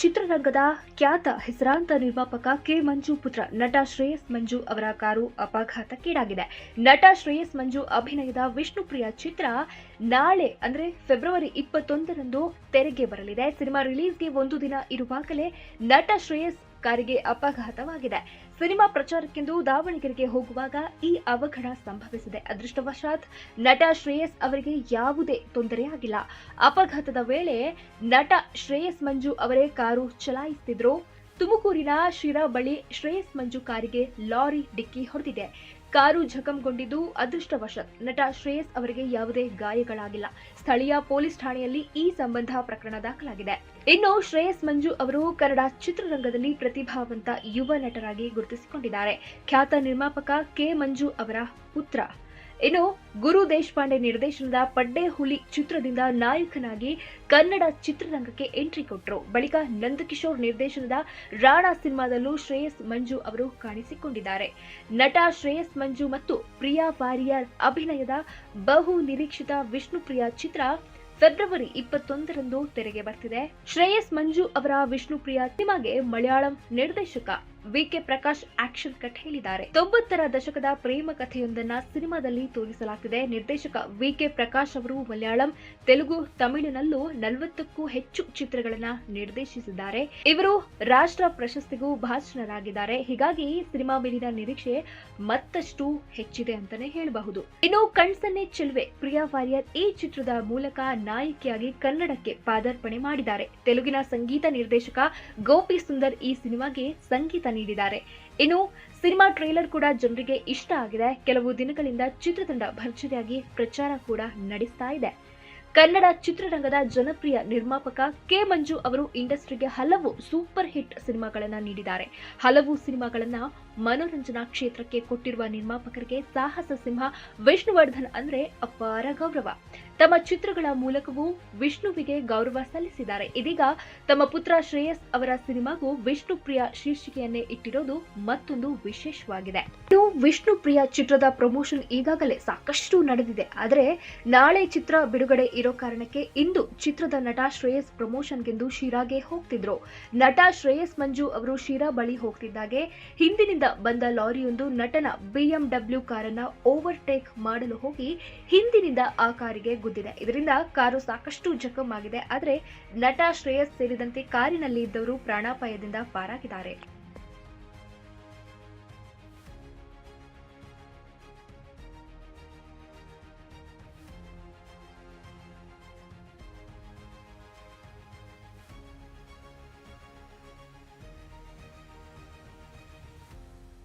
ಚಿತ್ರರಂಗದ ಖ್ಯಾತ ಹೆಸರಾಂತ ನಿರ್ಮಾಪಕ ಕೆ ಮಂಜು ಪುತ್ರ ನಟ ಶ್ರೇಯಸ್ ಮಂಜು ಅವರ ಕಾರು ಅಪಘಾತಕ್ಕೀಡಾಗಿದೆ. ನಟ ಶ್ರೇಯಸ್ ಮಂಜು ಅಭಿನಯದ ವಿಷ್ಣುಪ್ರಿಯ ಚಿತ್ರ ನಾಳೆ, ಅಂದ್ರೆ ಫೆಬ್ರವರಿ ಇಪ್ಪತ್ತೊಂದರಂದು ತೆರೆಗೆ ಬರಲಿದೆ. ಸಿನಿಮಾ ರಿಲೀಸ್ಗೆ ಒಂದು ದಿನ ಇರುವಾಗಲೇ ನಟ ಶ್ರೇಯಸ್ ಕಾರಿಗೆ ಅಪಘಾತವಾಗಿದೆ. ಸಿನಿಮಾ ಪ್ರಚಾರಕ್ಕೆಂದು ದಾವಣಗೆರೆಗೆ ಹೋಗುವಾಗ ಈ ಅವಘಡ ಸಂಭವಿಸಿದೆ. ಅದೃಷ್ಟವಶಾತ್ ನಟ ಶ್ರೇಯಸ್ ಅವರಿಗೆ ಯಾವುದೇ ತೊಂದರೆಯಾಗಿಲ್ಲ ಅಪಘಾತದ ವೇಳೆ ನಟ ಶ್ರೇಯಸ್ ಮಂಜು ಅವರೇ ಕಾರು ಚಲಾಯಿಸುತ್ತಿದ್ರು ತುಮಕೂರಿನ ಶಿರಾ ಬಳಿ ಶ್ರೇಯಸ್ ಮಂಜು ಕಾರಿಗೆ ಲಾರಿ ಡಿಕ್ಕಿ ಹೊಡೆದಿದೆ. ಕಾರು ಜಖಂಗೊಂಡಿದ್ದು ಅದೃಷ್ಟವಶತ್ ನಟ ಶ್ರೇಯಸ್ ಅವರಿಗೆ ಯಾವುದೇ ಗಾಯಗಳಾಗಿಲ್ಲ. ಸ್ಥಳೀಯ ಪೊಲೀಸ್ ಠಾಣೆಯಲ್ಲಿ ಈ ಸಂಬಂಧ ಪ್ರಕರಣ ದಾಖಲಾಗಿದೆ. ಇನ್ನು ಶ್ರೇಯಸ್ ಮಂಜು ಅವರು ಕನ್ನಡ ಚಿತ್ರರಂಗದಲ್ಲಿ ಪ್ರತಿಭಾವಂತ ಯುವ ನಟರಾಗಿ ಗುರುತಿಸಿಕೊಂಡಿದ್ದಾರೆ. ಖ್ಯಾತ ನಿರ್ಮಾಪಕ ಕೆ ಮಂಜು ಅವರ ಪುತ್ರ ಇನ್ನು ಗುರು ದೇಶಪಾಂಡೆ ನಿರ್ದೇಶನದ ಪಡ್ಡೆ ಹುಲಿ ಚಿತ್ರದಿಂದ ನಾಯಕನಾಗಿ ಕನ್ನಡ ಚಿತ್ರರಂಗಕ್ಕೆ ಎಂಟ್ರಿ ಕೊಟ್ಟರು ಬಳಿಕ ನಂದಕಿಶೋರ್ ನಿರ್ದೇಶನದ ರಾಣಾ ಸಿನಿಮಾದಲ್ಲೂ ಶ್ರೇಯಸ್ ಮಂಜು ಅವರು ಕಾಣಿಸಿಕೊಂಡಿದ್ದಾರೆ. ನಟ ಶ್ರೇಯಸ್ ಮಂಜು ಮತ್ತು ಪ್ರಿಯಾ ವಾರಿಯರ್ ಅಭಿನಯದ ಬಹು ನಿರೀಕ್ಷಿತ ವಿಷ್ಣುಪ್ರಿಯ ಚಿತ್ರ ಫೆಬ್ರವರಿ ಇಪ್ಪತ್ತೊಂದರಂದು ತೆರೆಗೆ ಬರ್ತಿದೆ. ಶ್ರೇಯಸ್ ಮಂಜು ಅವರ ವಿಷ್ಣುಪ್ರಿಯಾ ಸಿನಿಮಾಗೆ ಮಲಯಾಳಂ ನಿರ್ದೇಶಕ ವಿಕೆ ಪ್ರಕಾಶ್ ಆಕ್ಷನ್ ಕಟ್ ಹೇಳಿದ್ದಾರೆ. ತೊಂಬತ್ತರ ದಶಕದ ಪ್ರೇಮ ಕಥೆಯೊಂದನ್ನ ಸಿನಿಮಾದಲ್ಲಿ ತೋರಿಸಲಾಗಿದೆ ನಿರ್ದೇಶಕ ವಿಕೆ ಪ್ರಕಾಶ್ ಅವರು ಮಲಯಾಳಂ, ತೆಲುಗು, ತಮಿಳಿನಲ್ಲೂ ನಲವತ್ತಕ್ಕೂ ಹೆಚ್ಚು ಚಿತ್ರಗಳನ್ನ ನಿರ್ದೇಶಿಸಿದ್ದಾರೆ. ಇವರು ರಾಷ್ಟ್ರ ಪ್ರಶಸ್ತಿಗೂ ಭಾಷಣರಾಗಿದ್ದಾರೆ ಹೀಗಾಗಿ ಸಿನಿಮಾ ಮೇಲಿನ ನಿರೀಕ್ಷೆ ಮತ್ತಷ್ಟು ಹೆಚ್ಚಿದೆ ಅಂತಾನೆ ಹೇಳಬಹುದು. ಇನ್ನು ಕಣ್ಸನ್ನೆ ಚೆಲುವೆ, ಪ್ರಿಯಾ ವಾರಿಯರ್ ಈ ಚಿತ್ರದ ಮೂಲಕ ನಾಯಕಿಯಾಗಿ ಕನ್ನಡಕ್ಕೆ ಪಾದಾರ್ಪಣೆ ಮಾಡಿದ್ದಾರೆ. ತೆಲುಗಿನ ಸಂಗೀತ ನಿರ್ದೇಶಕ ಗೋಪಿ ಸುಂದರ್ ಈ ಸಿನಿಮಾಗೆ ಸಂಗೀತ ನೀಡಿದ್ದಾರೆ. ಇನ್ನು ಸಿನಿಮಾ ಟ್ರೇಲರ್ ಕೂಡ ಜನರಿಗೆ ಇಷ್ಟ ಆಗಿದೆ. ಕೆಲವು ದಿನಗಳಿಂದ ಚಿತ್ರತಂಡ ಭರ್ಜರಿಯಾಗಿ ಪ್ರಚಾರ ಕೂಡ ನಡೆಸ್ತಾ ಇದೆ. ಕನ್ನಡ ಚಿತ್ರರಂಗದ ಜನಪ್ರಿಯ ನಿರ್ಮಾಪಕ ಕೆ ಮಂಜು ಅವರು ಇಂಡಸ್ಟ್ರಿಗೆ ಹಲವು ಸೂಪರ್ ಹಿಟ್ ಸಿನಿಮಾಗಳನ್ನು ನೀಡಿದ್ದಾರೆ. ಹಲವು ಸಿನಿಮಾಗಳನ್ನ ಮನೋರಂಜನಾ ಕ್ಷೇತ್ರಕ್ಕೆ ಕೊಟ್ಟಿರುವ ನಿರ್ಮಾಪಕರಿಗೆ ಸಾಹಸ ಸಿಂಹ ವಿಷ್ಣುವರ್ಧನ್ ಅಂದ್ರೆ ಅಪಾರ ಗೌರವ. ತಮ್ಮ ಚಿತ್ರಗಳ ಮೂಲಕವೂ ವಿಷ್ಣುವಿಗೆ ಗೌರವ ಸಲ್ಲಿಸಿದ್ದಾರೆ. ಇದೀಗ ತಮ್ಮ ಪುತ್ರ ಶ್ರೇಯಸ್ ಅವರ ಸಿನಿಮಾಗೂ ವಿಷ್ಣುಪ್ರಿಯ ಶೀರ್ಷಿಕೆಯನ್ನೇ ಇಟ್ಟಿರೋದು ಮತ್ತೊಂದು ವಿಶೇಷವಾಗಿದೆ. ಇನ್ನು ವಿಷ್ಣುಪ್ರಿಯ ಚಿತ್ರದ ಪ್ರಮೋಷನ್ ಈಗಾಗಲೇ ಸಾಕಷ್ಟು ನಡೆದಿದೆ. ಆದರೆ ನಾಳೆ ಚಿತ್ರ ಬಿಡುಗಡೆ ಇರೋ ಕಾರಣಕ್ಕೆ ಇಂದು ಚಿತ್ರದ ನಟ ಶ್ರೇಯಸ್ ಪ್ರಮೋಷನ್ಗೆಂದು ಶಿರಾಗೆ ಹೋಗ್ತಿದ್ರು. ನಟ ಶ್ರೇಯಸ್ ಮಂಜು ಅವರು ಶಿರಾ ಬಳಿ ಹೋಗ್ತಿದ್ದಾಗೆ. ಹಿಂದಿನಿಂದ ಬಂದ ಲಾರಿಯೊಂದು ನಟನ ಬಿಎಂಡಬ್ಲ್ಯೂ ಕಾರನ್ನ ಓವರ್ಟೇಕ್ ಮಾಡಲು ಹೋಗಿ ಹಿಂದಿನಿಂದ ಆ ಕಾರಿಗೆ ಗುದ್ದಿದೆ. ಇದರಿಂದ ಕಾರು ಸಾಕಷ್ಟು ಜಖಂ ಆಗಿದೆ. ಆದರೆ ನಟ ಶ್ರೇಯಸ್ ಸೇರಿದಂತೆ ಕಾರಿನಲ್ಲಿ ಇದ್ದವರು ಪ್ರಾಣಾಪಾಯದಿಂದ ಪಾರಾಗಿದ್ದಾರೆ.